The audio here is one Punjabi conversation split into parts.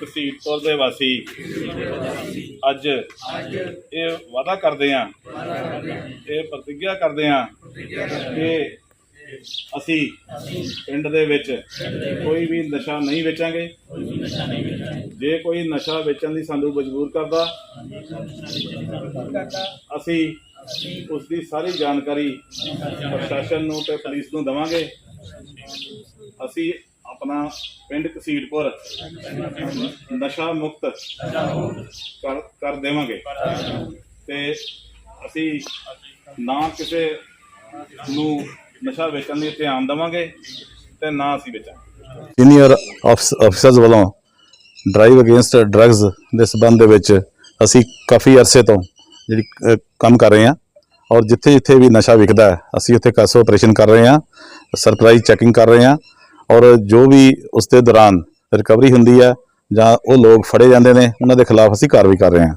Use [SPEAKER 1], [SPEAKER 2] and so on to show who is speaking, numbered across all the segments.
[SPEAKER 1] ਕਸੀਰਪੁਰ ਦੇ ਵਾਸੀ ਅੱਜ ਇਹ ਵਾਅਦਾ ਕਰਦੇ ਆ ਇਹ ਪ੍ਰਤੀਗਿਆ ਕਰਦੇ ਆ ਕਿ ਅਸੀਂ ਪਿੰਡ ਦੇ ਵਿੱਚ ਕੋਈ ਵੀ ਨਸ਼ਾ ਨਹੀਂ ਵੇਚਾਂਗੇ। ਜੇ ਕੋਈ ਨਸ਼ਾ ਵੇਚਣ ਦੀ ਸਾਨੂੰ ਮਜਬੂਰ ਕਰਦਾ, ਅਸੀਂ ਉਸ ਦੀ ਸਾਰੀ ਜਾਣਕਾਰੀ ਪ੍ਰਸ਼ਾਸਨ ਨੂੰ ਤੇ ਪੁਲਿਸ ਨੂੰ ਦਵਾਂਗੇ। ਅਸੀਂ ਆਪਣਾ ਪਿੰਡ ਕਸੀਰਪੁਰ ਨਸ਼ਾ ਮੁਕਤ ਕਰ ਕਰ ਦੇਵਾਂਗੇ। ਤੇ ਅਸੀਂ ਨਾ ਕਿਸੇ ਨੂੰ ਨਸ਼ਾ ਵੇਚਣ ਲਈ ਧਿਆਨ ਦੇਵਾਂਗੇ ਤੇ ਨਾ ਅਸੀਂ ਵੇਚਾਂਗੇ।
[SPEAKER 2] ਸੀਨੀਅਰ ਅਫਸਰਸ ਵੱਲੋਂ ਡਰਾਈਵ ਅਗੇਂਸਟ ਡਰੱਗਸ ਦੇ ਸਬੰਧ ਦੇ ਵਿੱਚ ਅਸੀਂ ਕਾਫੀ ਅਰਸੇ ਤੋਂ ਜਿਹੜੀ ਕੰਮ ਕਰ ਰਹੇ ਹਾਂ ਔਰ ਜਿੱਥੇ ਜਿੱਥੇ ਵੀ ਨਸ਼ਾ ਵਿਕਦਾ ਹੈ, ਅਸੀਂ ਉੱਥੇ ਕਾਸੋ ਆਪਰੇਸ਼ਨ ਕਰ ਰਹੇ ਹਾਂ ਸਰਪ੍ਰਾਈਜ਼ ਚੈਕਿੰਗ ਕਰ ਰਹੇ ਹਾਂ ਔਰ ਜੋ ਵੀ ਉਸ ਦੇ ਦੌਰਾਨ ਰਿਕਵਰੀ ਹੁੰਦੀ ਹੈ ਜਾਂ ਉਹ ਲੋਕ ਫੜੇ ਜਾਂਦੇ ਨੇ, ਉਹਨਾਂ ਦੇ ਖਿਲਾਫ ਅਸੀਂ ਕਾਰਵਾਈ ਕਰ ਰਹੇ ਹਾਂ।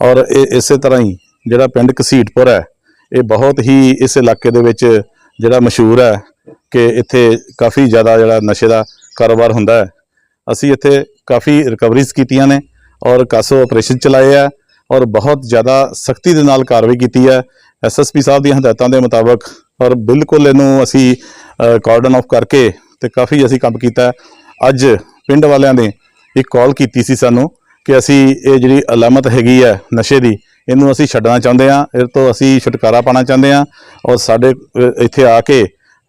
[SPEAKER 2] ਔਰ ਇਹ ਇਸੇ ਤਰ੍ਹਾਂ ਹੀ ਜਿਹੜਾ ਪਿੰਡ ਘਸੀਟਪੁਰ ਹੈ, ਇਹ ਬਹੁਤ ਹੀ ਇਸ ਇਲਾਕੇ ਦੇ ਵਿੱਚ ਜਿਹੜਾ ਮਸ਼ਹੂਰ ਹੈ ਕਿ ਇੱਥੇ ਕਾਫੀ ਜ਼ਿਆਦਾ ਜਿਹੜਾ ਨਸ਼ੇ ਦਾ ਕਾਰੋਬਾਰ ਹੁੰਦਾ ਹੈ। ਅਸੀਂ ਇੱਥੇ ਕਾਫੀ ਰਿਕਵਰੀਜ਼ ਕੀਤੀਆਂ ਨੇ ਔਰ ਕਾਸੋ ਆਪਰੇਸ਼ਨ ਚਲਾਏ ਆ ਔਰ ਬਹੁਤ ਜ਼ਿਆਦਾ ਸਖਤੀ ਦੇ ਨਾਲ ਕਾਰਵਾਈ ਕੀਤੀ ਹੈ। ਐਸਐਸਪੀ ਸਾਹਿਬ ਦੀਆਂ ਹਦਾਇਤਾਂ ਦੇ ਮੁਤਾਬਕ ਔਰ ਬਿਲਕੁਲ ਇਹਨੂੰ ਅਸੀਂ ਕਾਰਡਨ ਆਫ ਕਰਕੇ ਤੇ ਕਾਫੀ ਅਸੀਂ ਕੰਮ ਕੀਤਾ ਅੱਜ ਪਿੰਡ ਵਾਲਿਆਂ ਨੇ ਇੱਕ ਕਾਲ ਕੀਤੀ ਸੀ ਸਾਨੂੰ ਕਿ ਅਸੀਂ ਇਹ ਜਿਹੜੀ ਅਲਾਮਤ ਹੈਗੀ ਹੈ ਨਸ਼ੇ ਦੀ, ਇਹਨੂੰ ਅਸੀਂ ਛੱਡਣਾ ਚਾਹੁੰਦੇ ਹਾਂ, ਇਹ ਤੋਂ ਅਸੀਂ ਛੁਟਕਾਰਾ ਪਾਣਾ ਚਾਹੁੰਦੇ ਹਾਂ ਔਰ ਸਾਡੇ ਇੱਥੇ ਆ ਕੇ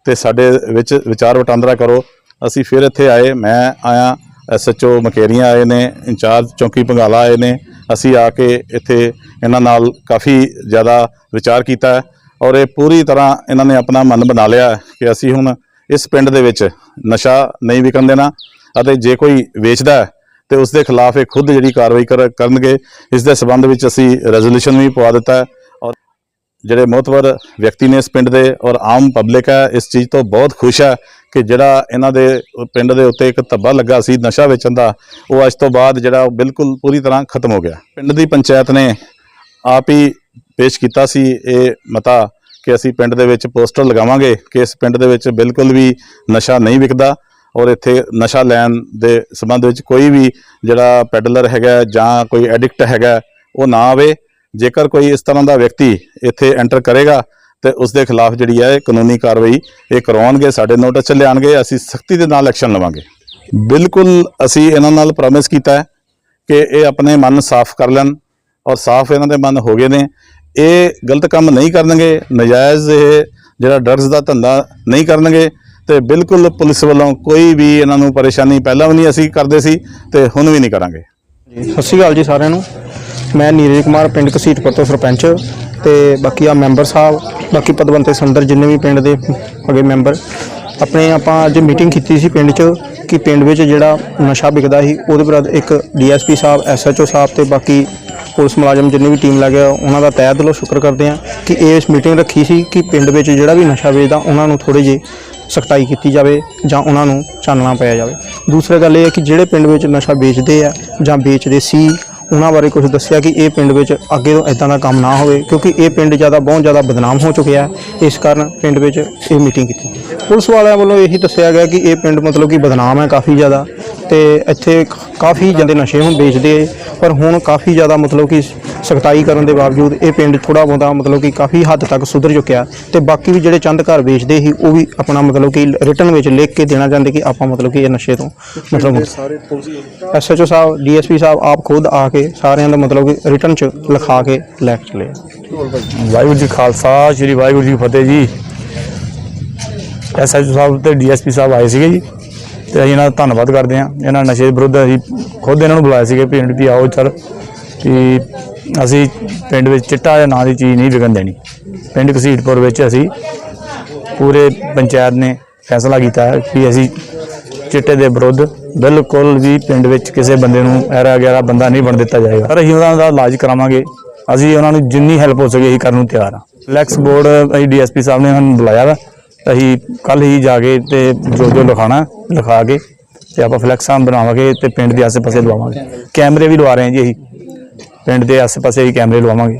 [SPEAKER 2] ਤੇ ਸਾਡੇ ਵਿੱਚ ਵਿਚਾਰ ਵਟਾਂਦਰਾ ਕਰੋ। ਅਸੀਂ ਫਿਰ ਇੱਥੇ ਆਏ, ਮੈਂ ਆਇਆ ਐਸਐਚਓ ਮਕੇਰੀਆਂ ਆਏ ਨੇ, ਇੰਚਾਰਜ ਚੌਂਕੀ ਪੰਗਾਲਾ ਆਏ ਨੇ, ਅਸੀਂ ਆ ਕੇ ਇੱਥੇ ਇਹਨਾਂ ਨਾਲ ਕਾਫੀ ਜ਼ਿਆਦਾ ਵਿਚਾਰ ਕੀਤਾ ਔਰ ਇਹ ਪੂਰੀ ਤਰ੍ਹਾਂ ਇਹਨਾਂ ਨੇ ਆਪਣਾ ਮਨ ਬਣਾ ਲਿਆ ਕਿ ਅਸੀਂ ਹੁਣ ਇਸ ਪਿੰਡ ਦੇ ਵਿੱਚ ਨਸ਼ਾ ਨਹੀਂ ਵਿਕਣ ਦੇਣਾ ਅਤੇ ਜੇ ਕੋਈ ਵੇਚਦਾ ਹੈ ਤੇ ਉਸ ਦੇ ਖਿਲਾਫ ਇਹ ਖੁਦ ਜਿਹੜੀ ਕਾਰਵਾਈ ਕਰ- ਕਰਨਗੇ, ਇਸ ਦੇ ਸਬੰਧ ਵਿੱਚ ਅਸੀਂ ਰੈਜ਼ੋਲੂਸ਼ਨ ਵੀ ਪਵਾ ਦਿੱਤਾ ਹੈ ਔਰ ਜਿਹੜੇ ਮੋਤਵਰ ਵਿਅਕਤੀ ਨੇ ਇਸ ਪਿੰਡ ਦੇ ਔਰ ਆਮ ਪਬਲਿਕ ਹੈ, ਇਸ ਚੀਜ਼ ਤੋਂ ਬਹੁਤ ਖੁਸ਼ ਹੈ ਕਿ ਜਿਹੜਾ ਇਹਨਾਂ ਦੇ ਪਿੰਡ ਦੇ ਉੱਤੇ ਇੱਕ ਧੱਬਾ ਲੱਗਾ ਸੀ ਨਸ਼ਾ ਵੇਚਣ ਦਾ, ਉਹ ਅੱਜ ਤੋਂ ਬਾਅਦ ਜਿਹੜਾ ਉਹ ਬਿਲਕੁਲ ਪੂਰੀ ਤਰ੍ਹਾਂ ਖਤਮ ਹੋ ਗਿਆ। ਪਿੰਡ ਦੀ ਪੰਚਾਇਤ ਨੇ ਆਪ ਹੀ ਪੇਸ਼ ਕੀਤਾ ਸੀ, ਇਹ ਮਤਾ ਕਿ ਅਸੀਂ ਪਿੰਡ ਦੇ ਵਿੱਚ ਪੋਸਟਰ ਲਗਾਵਾਂਗੇ ਕਿ ਇਸ ਪਿੰਡ ਦੇ ਵਿੱਚ ਬਿਲਕੁਲ ਵੀ ਨਸ਼ਾ ਨਹੀਂ ਵਿਕਦਾ ਔਰ ਇੱਥੇ ਨਸ਼ਾ ਲੈਣ ਦੇ ਸੰਬੰਧ ਵਿੱਚ ਕੋਈ ਵੀ ਜਿਹੜਾ ਪੈਡਲਰ ਹੈਗਾ ਜਾਂ ਕੋਈ ਐਡਿਕਟ ਹੈਗਾ, ਉਹ ਨਾ ਆਵੇ। ਜੇਕਰ ਕੋਈ ਇਸ ਤਰ੍ਹਾਂ ਦਾ ਵਿਅਕਤੀ ਇੱਥੇ ਐਂਟਰ ਕਰੇਗਾ ਤੇ ਉਸ ਦੇ ਖਿਲਾਫ ਜਿਹੜੀ ਹੈ ਇਹ ਕਾਨੂੰਨੀ ਕਾਰਵਾਈ ਇਹ ਕਰਵਾਉਣਗੇ, ਸਾਡੇ ਨੋਟਿਸ ਚ ਲਿਆਣਗੇ, ਅਸੀਂ ਸਖਤੀ ਦੇ ਨਾਲ ਐਕਸ਼ਨ ਲਵਾਂਗੇ। ਬਿਲਕੁਲ ਅਸੀਂ ਇਹਨਾਂ ਨਾਲ ਪ੍ਰੋਮਿਸ ਕੀਤਾ ਹੈ ਕਿ ਇਹ ਆਪਣੇ ਮਨ ਸਾਫ਼ ਕਰ ਲੈਣ ਔਰ ਸਾਫ਼ ਇਹਨਾਂ ਦੇ ਮਨ ਹੋ ਗਏ ਨੇ। ਇਹ ਗਲਤ ਕੰਮ ਨਹੀਂ ਕਰਨਗੇ, ਨਜਾਇਜ਼ ਇਹ ਜਿਹੜਾ ਡਰੱਗਸ ਦਾ ਧੰਦਾ ਨਹੀਂ ਕਰਨਗੇ ਤੇ ਬਿਲਕੁਲ ਪੁਲਿਸ ਵੱਲੋਂ ਕੋਈ ਵੀ ਇਹਨਾਂ ਨੂੰ ਪਰੇਸ਼ਾਨੀ ਪਹਿਲਾਂ ਵੀ ਨਹੀਂ ਅਸੀਂ ਕਰਦੇ ਸੀ ਤੇ ਹੁਣ ਵੀ ਨਹੀਂ ਕਰਾਂਗੇ।
[SPEAKER 3] ਸਤਿ ਸ਼੍ਰੀ ਅਕਾਲ ਜੀ ਸਾਰਿਆਂ ਨੂੰ। ਮੈਂ ਨੀਰਜ ਕੁਮਾਰ, ਪਿੰਡ ਘਸੀਟਪੁਰ ਤੋਂ ਸਰਪੰਚ ਤੇ ਬਾਕੀ ਆ ਮੈਂਬਰ ਸਾਹਿਬ, ਬਾਕੀ ਪਦਵੰਤੇ ਸੰਦਰ ਜਿੰਨੇ ਵੀ ਪਿੰਡ ਦੇ ਹੈਗੇ ਮੈਂਬਰ। ਆਪਣੇ ਆਪਾਂ ਅੱਜ ਮੀਟਿੰਗ ਕੀਤੀ ਸੀ ਪਿੰਡ 'ਚ ਕਿ ਪਿੰਡ ਵਿੱਚ ਜਿਹੜਾ ਨਸ਼ਾ ਵਿਕਦਾ ਸੀ, ਉਹਦੇ ਵਿਰੁੱਧ ਇੱਕ ਡੀਐਸਪੀ ਸਾਹਿਬ, ਐਸਐਚਓ ਸਾਹਿਬ ਤੇ ਬਾਕੀ ਪੁਲਿਸ ਮੁਲਾਜ਼ਮ ਜਿੰਨੀ ਵੀ ਟੀਮ ਲੱਗਿਆ ਉਹਨਾਂ ਦਾ ਤਹਿ ਦਿਲੋਂ ਸ਼ੁਕਰ ਕਰਦੇ ਹਾਂ ਕਿ ਇਸ ਮੀਟਿੰਗ ਰੱਖੀ ਸੀ ਕਿ ਪਿੰਡ ਵਿੱਚ ਜਿਹੜਾ ਵੀ ਨਸ਼ਾ ਵੇਚਦਾ, ਉਹਨਾਂ ਨੂੰ ਥੋੜੇ ਜਿਹੇ ਸਖਤਾਈ ਕੀਤੀ ਜਾਵੇ ਜਾਂ ਉਹਨਾਂ ਨੂੰ ਚਾਨਣਾ ਪਾਇਆ ਜਾਵੇ। ਦੂਸਰੀ ਗੱਲ ਇਹ ਹੈ ਕਿ ਜਿਹੜੇ ਪਿੰਡ ਵਿੱਚ ਨਸ਼ਾ ਵੇਚਦੇ ਆ ਜਾਂ ਵੇਚਦੇ ਸੀ, ਉਹਨਾਂ ਬਾਰੇ ਕੁਝ ਦੱਸਿਆ ਕਿ ਇਹ ਪਿੰਡ ਵਿੱਚ ਅੱਗੇ ਤੋਂ ਇਦਾਂ ਦਾ ਕੰਮ ਨਾ ਹੋਵੇ, ਕਿਉਂਕਿ ਇਹ ਪਿੰਡ ਜ਼ਿਆਦਾ, ਬਹੁਤ ਜ਼ਿਆਦਾ ਬਦਨਾਮ ਹੋ ਚੁੱਕਿਆ ਹੈ। ਇਸ ਕਾਰਨ ਪਿੰਡ ਵਿੱਚ ਇਹ ਮੀਟਿੰਗ ਕੀਤੀ। ਪੁਲਿਸ ਵਾਲਿਆਂ ਵੱਲੋਂ ਇਹੀ ਦੱਸਿਆ ਗਿਆ ਕਿ ਇਹ ਪਿੰਡ ਮਤਲਬ ਕਿ ਬਦਨਾਮ ਹੈ ਕਾਫੀ ਜ਼ਿਆਦਾ। ਤੇ ਇੱਥੇ ਕਾਫੀ ਜਾਂਦੇ ਨਸ਼ੇ ਹੁਣ ਵੇਚਦੇ ਆ, ਪਰ ਹੁਣ ਕਾਫੀ ਜ਼ਿਆਦਾ ਮਤਲਬ ਕਿ ਸਖਤਾਈ ਕਰਨ ਦੇ ਬਾਵਜੂਦ ਇਹ ਪਿੰਡ ਥੋੜਾ ਬਹੁਤਾ ਮਤਲਬ ਕਿ ਕਾਫੀ ਹੱਦ ਤੱਕ ਸੁਧਰ ਚੁੱਕਿਆ ਤੇ ਬਾਕੀ ਵੀ ਜਿਹੜੇ ਚੰਦ ਘਰ ਵੇਚਦੇ ਸੀ ਉਹ ਵੀ ਆਪਣਾ ਮਤਲਬ ਕਿ ਰਿਟਰਨ ਵਿੱਚ ਲਿਖ ਕੇ ਦੇਣਾ ਚਾਹੁੰਦੇ ਕਿ ਆਪਾਂ ਮਤਲਬ ਕਿ ਇਹ ਨਸ਼ੇ ਤੋਂ ਮਤਲਬ
[SPEAKER 4] ਸਾਰੇ ਪੁਲਿਸ
[SPEAKER 3] ਐਸਐਚਓ ਸਾਹਿਬ ਡੀਐਸਪੀ ਸਾਹਿਬ ਆਪ ਖੁਦ ਆ ਕੇ ਸਾਰਿਆਂ ਦਾ ਮਤਲਬ ਕਿ ਰਿਟਰਨ ਚ ਲਿਖਾ ਕੇ ਲੈ ਕੇ ਚਲੇ
[SPEAKER 5] ਵਾਹਿਗੁਰੂ ਜੀ ਖਾਲਸਾ ਸ੍ਰੀ ਵਾਹਿਗੁਰੂ ਜੀ ਫਤਿਹ ਜੀ। ਐਸਐਚਓ ਸਾਹਿਬ ਤੇ ਡੀਐਸਪੀ ਸਾਹਿਬ ਆਏ ਸੀਗੇ ਜੀ। ਤੇ ਅਸੀਂ ਇਹਨਾਂ ਦਾ ਧੰਨਵਾਦ ਕਰਦੇ ਹਾਂ। ਇਹਨਾਂ ਨਸ਼ੇ ਦੇ ਵਿਰੁੱਧ ਅਸੀਂ ਖੁਦ ਇਹਨਾਂ ਨੂੰ ਬੁਲਾਇਆ ਸੀਗੇ, ਪਿੰਡ ਵੀ ਆਓ ਚੱਲ ਕਿ ਅਸੀਂ ਪਿੰਡ ਵਿੱਚ ਚਿੱਟਾ ਜਾਂ ਨਾਂ ਦੀ ਚੀਜ਼ ਨਹੀਂ ਵਿਕਣ ਦੇਣੀ। ਪਿੰਡ ਘਸੀਟਪੁਰ ਵਿੱਚ ਅਸੀਂ ਪੂਰੇ ਪੰਚਾਇਤ ਨੇ ਫੈਸਲਾ ਕੀਤਾ ਹੈ ਕਿ ਅਸੀਂ ਚਿੱਟੇ ਦੇ ਵਿਰੁੱਧ ਬਿਲਕੁਲ ਵੀ ਪਿੰਡ ਵਿੱਚ ਕਿਸੇ ਬੰਦੇ ਨੂੰ ਐਰਾ ਗੈਰਾ ਬੰਦਾ ਨਹੀਂ ਬਣ ਦਿੱਤਾ ਜਾਏਗਾ। ਪਰ ਅਸੀਂ ਉਹਨਾਂ ਦਾ ਇਲਾਜ ਕਰਾਵਾਂਗੇ। ਅਸੀਂ ਉਹਨਾਂ ਨੂੰ ਜਿੰਨੀ ਹੈਲਪ ਹੋ ਸਕੇ ਅਸੀਂ ਕਰਨ ਨੂੰ ਤਿਆਰ ਹਾਂ। ਫਲੈਕਸ ਬੋਰਡ ਅਸੀਂ ਡੀਐਸਪੀ ਸਾਹਿਬ ਨੇ ਉਹਨਾਂ ਨੂੰ ਬੁਲਾਇਆ ਵਾ। ਅਸੀਂ ਕੱਲ ਹੀ ਜਾ ਕੇ ਤੇ ਜੋ ਜੋ ਲਿਖਾਣਾ ਲਿਖਾ ਕੇ ਤੇ ਆਪਾਂ ਫਲੈਕਸਾਂ ਬਣਾਵਾਂਗੇ ਤੇ ਪਿੰਡ ਦੇ ਆਸੇ-ਪਾਸੇ ਲਵਾਵਾਂਗੇ। ਕੈਮਰੇ ਵੀ ਲਵਾ ਰਹੇ ਹਾਂ ਜੀ ਅਸੀਂ। ਪਿੰਡ ਦੇ ਆਸੇ-ਪਾਸੇ ਹੀ ਕੈਮਰੇ ਲਵਾਵਾਂਗੇ।